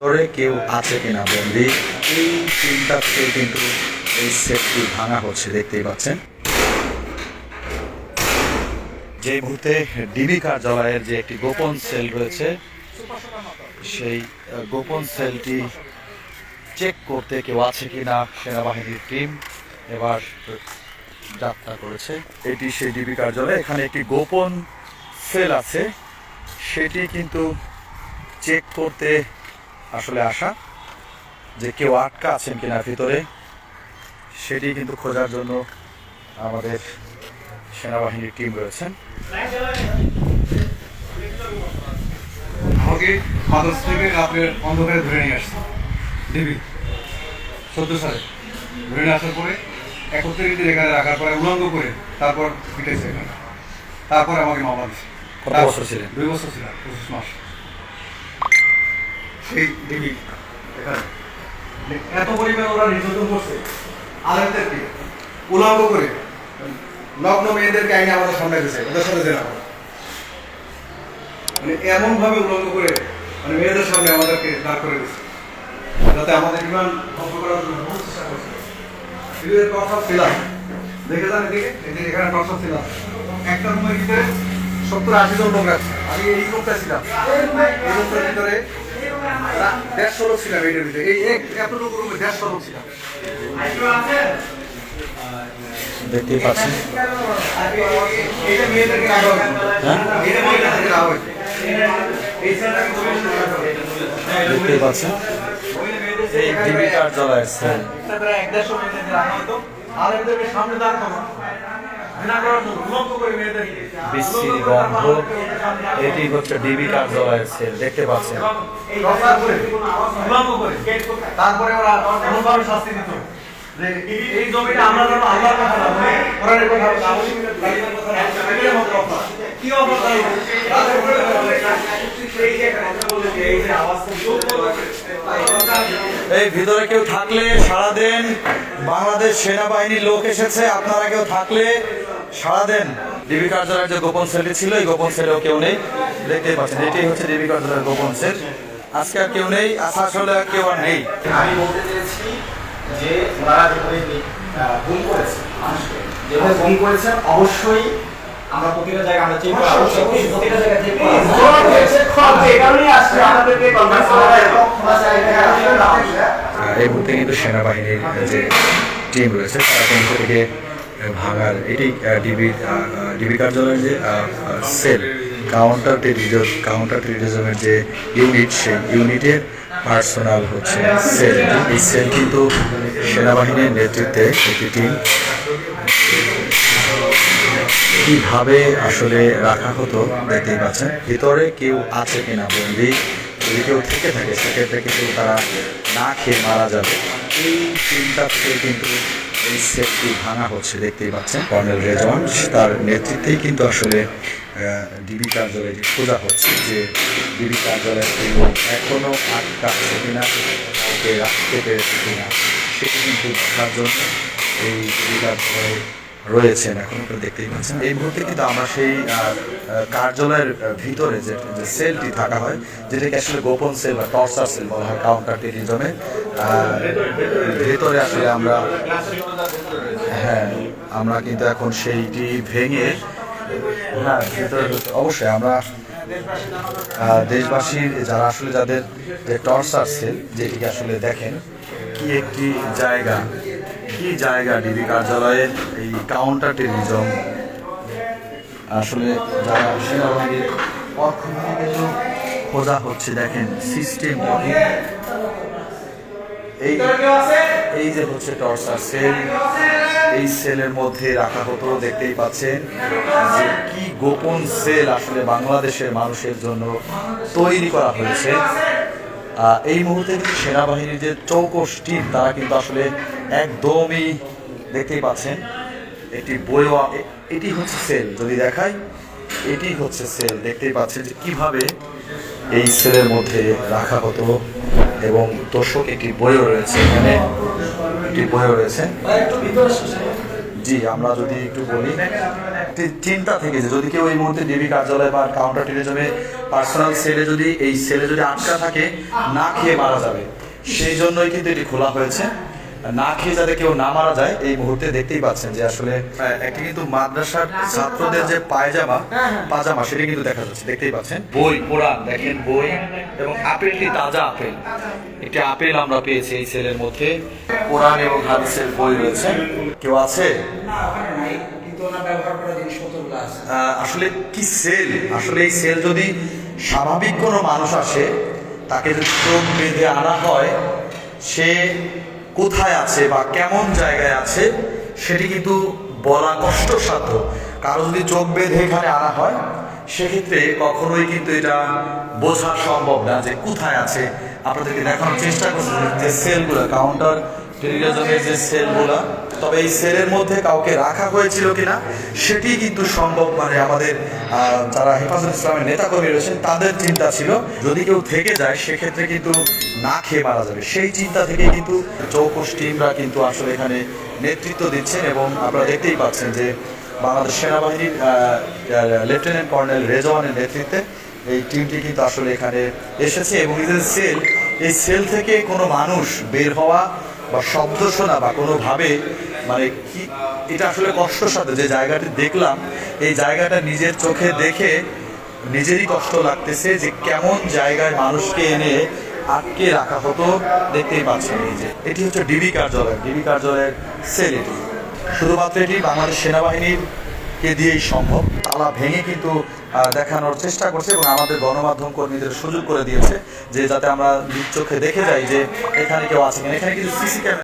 ভিতরে কেউ আছে কিনা বন্দি? এই চিন্তা থেকে কিন্তু এই সেটটি ভাঙা হচ্ছে, দেখতেই পাচ্ছেন। যে মুহূর্তে ডিবি কার্যালয়ের যে একটি গোপন সেল রয়েছে, সেই গোপন সেলটি চেক করতে কেউ আছে কিনা সেনাবাহিনীর টিম এবার যাত্রা করেছে। এটি সেই ডিবি কার্যালয়, এখানে একটি গোপন সেল আছে। সেটি কিন্তু চেক করতে আসলে আসা যে কেউ আটকা আছেন কিনা ভিতরে সেটি কিন্তু খোঁজার জন্য আমাদের সেনাবাহিনীর টিম রয়েছেন। আমাকে মাদ্রাসা থেকে রাতের অন্ধকারে ধরে নিয়ে আসছে। চোদ্দ সালে। ধরে নিয়ে আসার পরে একত্রে কিন্তু এখানে রাখার পরে উলঙ্গ করে তারপর এখানে। তারপর আমাকে মামলা দিচ্ছে কত বছর ছিলেন? দুই বছর ছিলাম পঁচিশ মাস। সেই ডিবি এখানে। এত পরিমাণ ওরা নির্যাতন করছে, আলেমদেরকে উলঙ্গ করে নগ্ন মেয়েদেরকে আইনে আমাদের সামনে দিয়েছে ওদের সাথে জেনা করে। মানে এমন ভাবে উলঙ্গ করে মানে মেয়েদের সামনে আমাদেরকে দাঁড় করে দিচ্ছে যাতে আমাদের বিমান ধ্বংস করার জন্য বহু চেষ্টা করছে। বিমানের টর্চার ছিলাম দেখে যান এদিকে এদিকে এখানে টর্চার ছিলাম একটা রুমের ভিতরে সত্তর আশি জন লোক আছে। আমি এই রুমটা ছিলাম। এই রুমটার ভিতরে দেড়শো লোক ছিলাম এইটার ভিতরে এই এতটুকু রুমে দেড়শো লোক ছিলাম। দেখতেই পাচ্ছেন? হ্যাঁ? দেখতেই পাচ্ছেন ডিবি কার্যালয়ের সেল প্রায় এক রাখা হতো আর সামনে দাঁড় বিশ্রী গন্ধ এটি হচ্ছে ডিবি কার্যালয়ের সেল দেখতে পাচ্ছেন। তারপরে ওরা শাস্তি দিত। যে এই জমিটা আমরা যেন আল্লাহর কথা না বলি কোরআনের কথা না বলি কি ভিতরে কেউ থাকলে সারা দেন বাংলাদেশ সেনাবাহিনীর লোক এসেছে আপনারা কেউ থাকলে সারা দেন ডিবি কার্যালয়ের যে গোপন সেলটি ছিল এই গোপন সেলেও কেউ নেই। দেখতেই পাচ্ছেন এটি হচ্ছে ডিবি কার্যালয়ের গোপন সেল। আজকে আর কেউ নেই আশা আসলে আর কেউ আর নেই। আমি বলতে চেয়েছি যে ওনারা যেভাবে গুম করেছে মানুষকে যেভাবে গুম করেছেন অবশ্যই আমরা প্রতিটা জায়গায় আমরা চেক করা অবশ্যই প্রতিটা জায়গায় চেক করা এই মুহূর্তে কিন্তু সেনাবাহিনীর যে টিম রয়েছে তারা কিন্তু থেকে ভাঙার, এটি ডিবি ডিবি কার্যালয়ের যে সেল কাউন্টার টেরিজম কাউন্টার টেরিজমের যে ইউনিট সেই ইউনিটের পার্সোনাল হচ্ছে সেল। এই সেল কিন্তু সেনাবাহিনীর নেতৃত্বে একটি টিম কীভাবে আসলে রাখা হতো দেখতেই পাচ্ছেন। ভিতরে কেউ আছে কিনা বন্দি, যদি কেউ থেকে থাকে, সেক্ষেত্রে কিন্তু তারা না খেয়ে মারা যাবে। এই চিন্তা থেকে কিন্তু এই সেটটি ভাঙা হচ্ছে, দেখতেই পাচ্ছেন। কর্নেল রেজন তার নেতৃত্বেই কিন্তু আসলে ডিবি কার্যালয়টি খোঁজা হচ্ছে যে ডিবি কার্যালয়ের কেউ আটকাচ্ছে কিনা রাখতে পেরেছে কিনা, সেটি কিন্তু দেখার জন্য এই ডিবি কার্যালয়ে রয়েছেন এখন আপনারা দেখতেই পাচ্ছেন। এই মুহূর্তে কিন্তু আমরা সেই কার্যালয়ের ভিতরে যে সেলটি থাকা হয়, যেটাকে আসলে গোপন সেল বা টর্চার সেল বলা হয় কাউন্টার টেরিজমে ভেতরে আসলে আমরা হ্যাঁ আমরা কিন্তু এখন সেইটি ভেঙে হ্যাঁ ভেতরে অবশ্যই আমরা দেশবাসীর, যারা আসলে যাদের যে টর্চার সেল যেটিকে আসলে দেখেন, কি একটি জায়গা কি জায়গা ডিবি কার্যালয়ের এই কাউন্টার টেরিজম আসলে যারা সেনাবাহিনীর পক্ষ খোঁজা হচ্ছে, দেখেন সিস্টেম এই এই যে হচ্ছে টর্চার সেল এই সেলের মধ্যে রাখা হতো, দেখতেই পাচ্ছেন যে কি গোপন সেল আসলে বাংলাদেশের মানুষের জন্য তৈরি করা হয়েছে। এই মুহূর্তে সেনাবাহিনীর যে চৌকস তারা কিন্তু আসলে একদমই দেখতেই পাচ্ছেন এটি বইও এটি হচ্ছে সেল। যদি দেখাই, এটি হচ্ছে সেল। দেখতেই পাচ্ছেন যে কীভাবে এই সেলের মধ্যে রাখা হতো এবং দর্শক একটি বইও রয়েছে এখানে। একটি বইও রয়েছে। জি, আমরা যদি একটু বলি, একটি চিন্তা থেকে যে যদি কেউ এই মুহূর্তে ডিবি কার্যালয় বা কাউন্টার টেরিজমে পার্সোনাল সেলে যদি, এই সেলে যদি আটকা থাকে, না খেয়ে মারা যাবে, সেই জন্যই কিন্তু এটি খোলা হয়েছে। না খেয়ে যাতে কেউ না মারা যায় এই মুহূর্তে দেখতেই পাচ্ছেন যে আসলে আহ, একটি কিন্তু মাদ্রাসার ছাত্রদের যে পায়জামা পাজামা সেটা কিন্তু দেখা যাচ্ছে দেখতেই পাচ্ছেন। বই কোরআন দেখেন বই এবং আপেলটি তাজা আপেল। একটি আপেল আমরা পেয়েছি এই সেলের মধ্যে। কোরআন এবং হাদিসের বই রয়েছে। কেউ আছে না ওখানে নাই কিন্তু ওনার ব্যবহার করা জিনিসপত্রগুলো আছে? আহ, আসলে কি সেল? আসলে এই সেল যদি স্বাভাবিক কোনো মানুষ আসে তাকে যদি চোখ বেঁধে আনা হয় সে কোথায় আছে বা কেমন জায়গায় আছে, সেটি কিন্তু বলা কষ্টসাধ্য। কারও যদি চোখ বেঁধে এখানে আনা হয়, সেক্ষেত্রে কখনোই কিন্তু এটা বোঝা সম্ভব না যে কোথায় আছে। আপনাদেরকে দেখানোর চেষ্টা করছি যে সেলগুলো কাউন্টার টেলিভিশনের যে সেলগুলো, তবে এই সেলের মধ্যে কাউকে রাখা হয়েছিল কিনা সেটি কিন্তু সম্ভব মানে আমাদের যারা হেফাজত ইসলামের নেতাকর্মী রয়েছেন, তাদের চিন্তা ছিল। যদি কেউ থেকে যায়, সেক্ষেত্রে কিন্তু না খেয়ে মারা যাবে। সেই চিন্তা থেকে কিন্তু চৌকস টিমরা কিন্তু আসলে এখানে নেতৃত্ব দিচ্ছেন এবং আপনারা দেখতেই পাচ্ছেন যে বাংলাদেশ সেনাবাহিনীর লেফটেন্যান্ট কর্নেল রেজওয়ানের নেতৃত্বে এই টিমটি কিন্তু আসলে এখানে এসেছে এবং এদের সেল, এই সেল থেকে কোনো মানুষ বের হওয়া বা শব্দ শোনা বা কোনোভাবে মানে কি, এটা আসলে কষ্টসাধ্য, যে জায়গাটি দেখলাম, এই জায়গাটা নিজের চোখে দেখে নিজেরই কষ্ট লাগতেছে যে কেমন জায়গায় মানুষকে এনে আটকে রাখা হতো, দেখতেই পাচ্ছেন এই যে। এটি হচ্ছে ডিবি কার্যালয়, ডিবি কার্যালয়ের সেল এটি। শুধুমাত্র এটি বাংলাদেশ সেনাবাহিনীর কে দিয়েই সম্ভব। তালা ভেঙে কিন্তু দেখানোর চেষ্টা করছে এবং আমাদের গণমাধ্যম কর্মীদের সুযোগ করে দিয়েছে যে যাতে আমরা চোখে দেখে যাই যে এখানে কেউ আছে এখানে কিন্তু সিসি ক্যামেরা